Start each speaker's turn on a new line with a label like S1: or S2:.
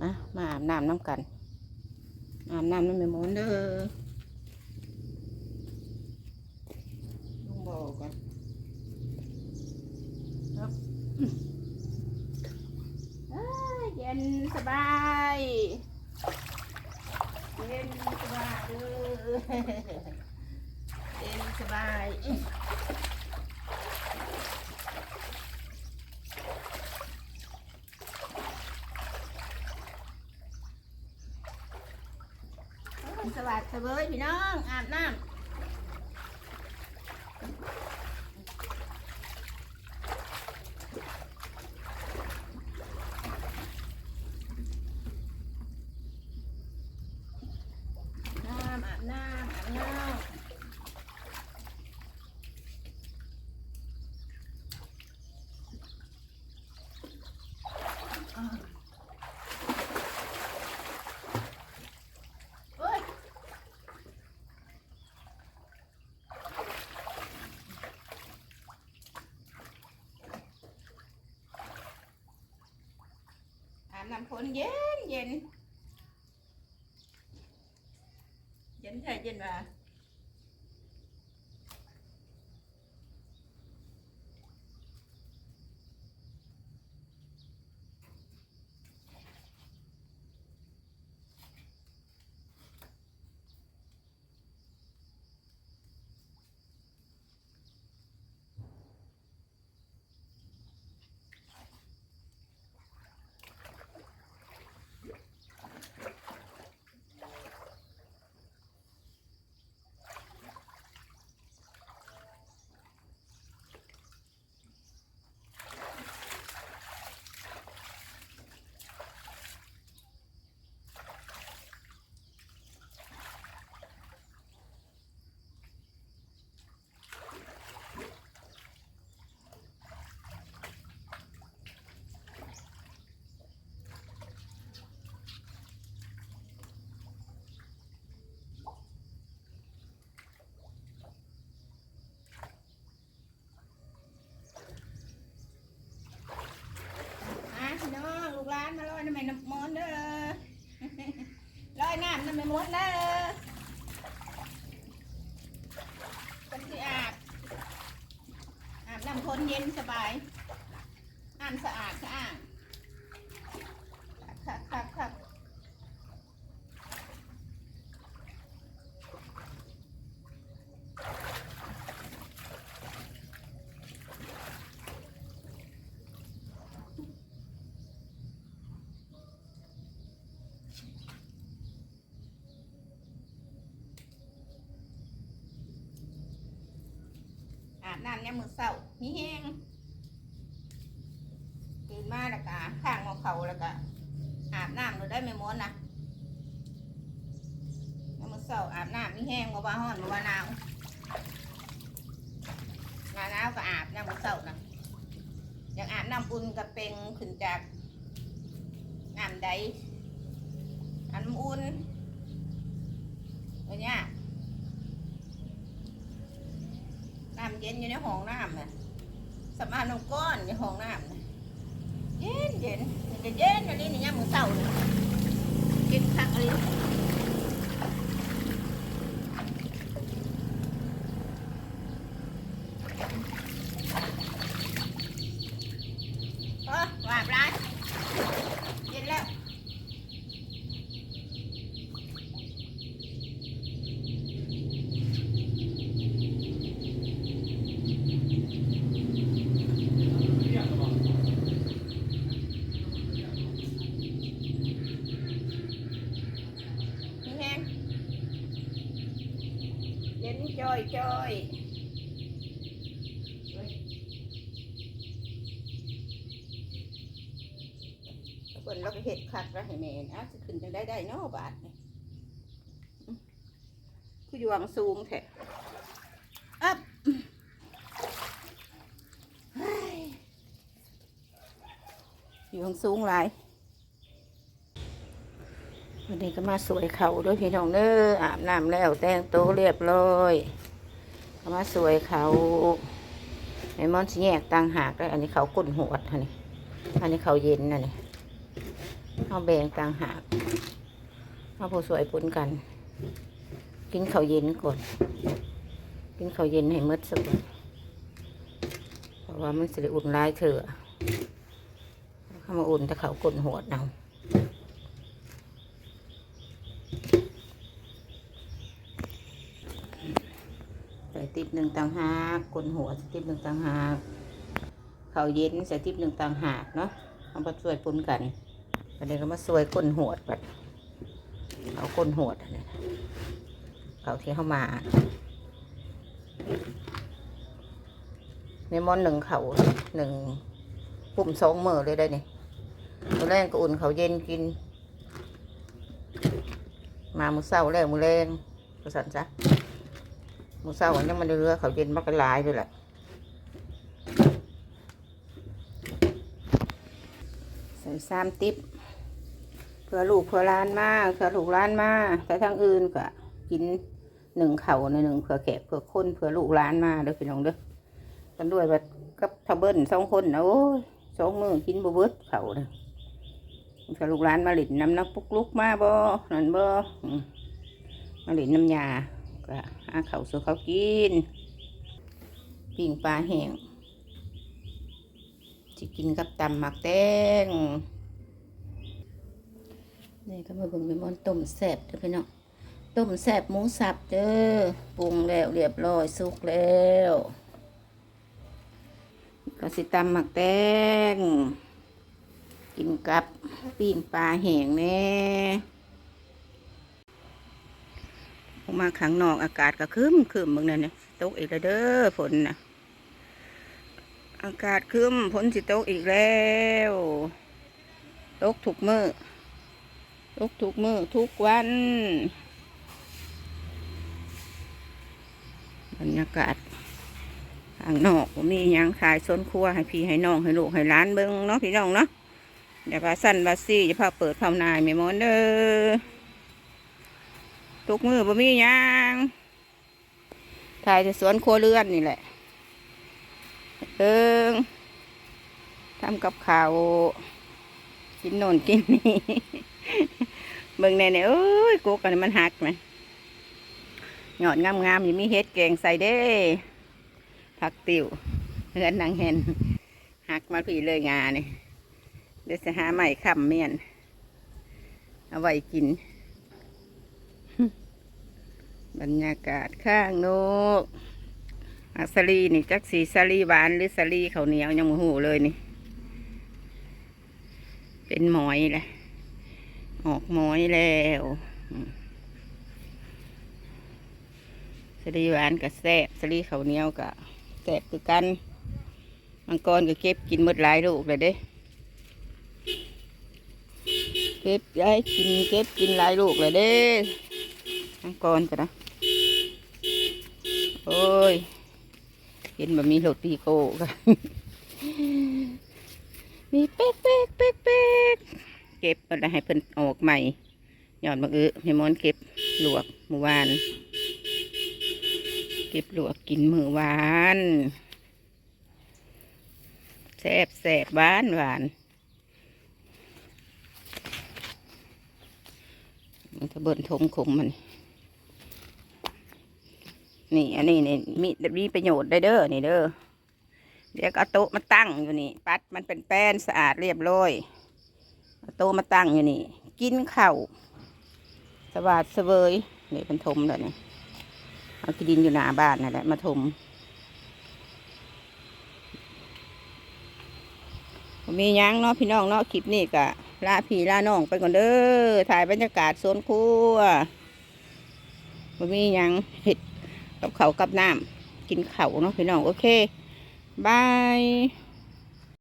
S1: มามาอาบน้ำน้ำกัน อาบน้ำน้ำไม่มอนเด้อลุงบอกกันครับเอ้ยเย็นสบาย เย็นสบายเด้อเย็นสบาย สวัสดีเว้ยพี่น้องอาบน้ำน้ำอาบน้ำอาบน้ำอ่าเฮ้ย อาบ น้ำฝนเย็นเย็นเย็นใช่เย็นว่าอะพี่น้องลูกหลานมาลอยน้ำแม่น้ำมอนเด้อ ล อยน้ำน้ำแม่มดเด้อกันสิอาบ อาบน้ำพ้นเย็นสบายอ่านสะอาดสะอาดครับครับครั น้ำเนี่ยามมือเศร้ามีแห้งตื่นมาแล้วก็ข้างมอเขาแล้วก็อาบน้ำเราได้ไม่ม้วนนะยามมือเศร้าอาบน้ำมีแห้งมาว่าห้อนมาว่าหนาวหนาหนาวก็อาบน้ำมือเศร้านะอยากอาบน้ำอุ่นกับเป็งขึ้นจากน้ำใดอาบน้ำอุ่นอย่างเงี้ย น้ำเย็นอยู่ในห้องน้ำน่ะสมาน้ำก้อนอยู่ห้องน้ำน่ะเย็นเย็นนี่ก็เย็นอันนี้นี่ยามมือเศร้าเลยกินผักอะไรเออวาบร้านเย็นแล้ว นี่แห้งเย็น จอยจอยเปิดเราก็เห็ดคักแล้วให้แม่นะจะขึ้นจังได้ได้เนาะบาทนี่อื้อคืออยู่หวังสูงแท้อัพเฮ้ยอยู่หวังสูงหลายวันนี้ก็มาสวยเขาด้วยพี่น้องเด้ออาบน้ำแล้วแต่งตัวเรียบร้อย ก็มาสวยเขาไอ้มอนสิแยกต่างหากแล้อันนี้เขาก้นหวดอันนี้ อันนี้เขาเย็นอันนี้เอาแบ่งต่างหากเอาผู้สวยปุนกัน กินเขาเย็นก่อน กินเขาเย็นให้หมดสักก่อนเพราะว่ามันสิอุ่นหลายเถอะเข้ามาอุ่นแต่เขากลนหัวเอา ติ๊บหนึ่งต่างหากกลนหัวสติ๊บหนึ่งต่างหากเข้าเย็นใส่ติ๊บหนึ่งต่างหากเนาะเอามาช่วยปนกันประเดี๋ยวก็มาช่วยกลนหัวแบบเอากลนหัวอันนี้เขาที่เข้ามา ในมอนหนึ่งเขาหนึ่งปุ่มสองมือเลยได้เนี่ยมือแรงก็อุ่นเขาเย็นกิน มามือเศร้าแล้วมือแรงก็สั่นซะ มือเศร้าอันนี้มันเรือเขาเย็นมากหลายด้วยแหละใส่สามติ๊บเพื่อลูกเพื่อร้านมาเพื่อลูกร้านมาแต่ทางอื่นก็กินหนึ่งเข่าในหนึ่งเพื่อแขกเพื่อคนเพื่อลูกร้านมาเด้อพี่น้องเด้อกันด้วยแบบกับทะเบิ้ลสองคนนะโอ้ยสองมือกินบเบิดเขาเลยถ้าลูกร้านมาหลินน้ำนักปุกลุกมาบ่นั่นบ่มาหลินน้ำยา ก็หาเขาสู่เขากินปิ้งปลาแห้งจะกินกับตำหมักแตงนี่ก็มาเบิ่งเป็นมอนต้มแซ่บเด้อพี่น้องต้มแซ่บหมูสับเด้อปรุงแล้วเรียบร้อยสุกแล้วก็สิตำหมักแตงกินกับปิ้งปลาแห้งแน่ ออกมาข้างนอกอากาศก็ครึ้มครึมเมืองนั่นเนี่ยตกอีกแล้วเด้อฝนนะอากาศครึ้มฝนสิตกอีกแล้วตกทุกมือตกทุกมือทุกวันบรรยากาศข้างนอกมียังขายสวนครัวให้พี่ให้น้องให้ลูกให้ร้านเบิ้งเนาะพี่น้องเนาะเดี๋ยวก็สั้นบาซี่จะพาเปิดพาวนายไม่มอนเด้อ ทุกมือบ่มีหยังถ่ายแต่สวนโคเรือนนี่แหละเอิงทำกับข้าวกินโน่นกินนี่เบิ่งในเนี่ยเอ้ยกูกันมันหักไหมหยอดงามๆอยังมีเฮ็ดแกงใส่เด้ผักติวเฮือนนางเห็นหักมาผีเลยงานี่เดี๋ยวจะหาใหม่คำเมียน เอาไว้กิน บรรยากาศข้างนกอัสลีนี่จักสีสลีหวานหรือสลีเขาเหนียวยังหูเลยนี่ เป็นหมอยแหละออกหมอยแล้วสลีหวานกับแซ่บสลีเขาเหนียวกับแสบคือกันมังกรก็เก็บกินหมดหลายลูกเลยเด้เก็บย้ายกินเก็บกินหลายลูกเลยเด้มังกรกันนะ ยเห็นแบบมีรถปีโก้กันมีเป๊กเป๊กเป๊กเป๊กเก็บอะไรให้เพิ่นออกใหม่หยอดมะเอือให้มอนเก็บลวกเมื่อวาน เก็บลวกกินมือหวานแซ่บแซ่บหวานหวานมันจะเบิ่นทมขมมัน นี่อันนี้นี่มีมีประโยชน์ได้เด้อนี่เด้อเดี๋ยวเอาโต๊ะมาตั้งอยู่นี่ ปัดมันเป็นแป้นสะอาดเรียบร้อยเอาโต๊ะมาตั้งอยู่นี่ กินข้าวสบาดเสวยนี่เป็นทมแล้วนี่เอาที่ดินอยู่หน้าบ้านนั่นแหละมาถมมียังเนาะพี่น้องเนาะคลิปนี้กะลาพี่ลาน้องไปก่อนเด้อถ่ายบรรยากาศโซนครัวมียังเห็ด กับเขากับน้ำกินเขาเนาะพี่น้องโอเคบาย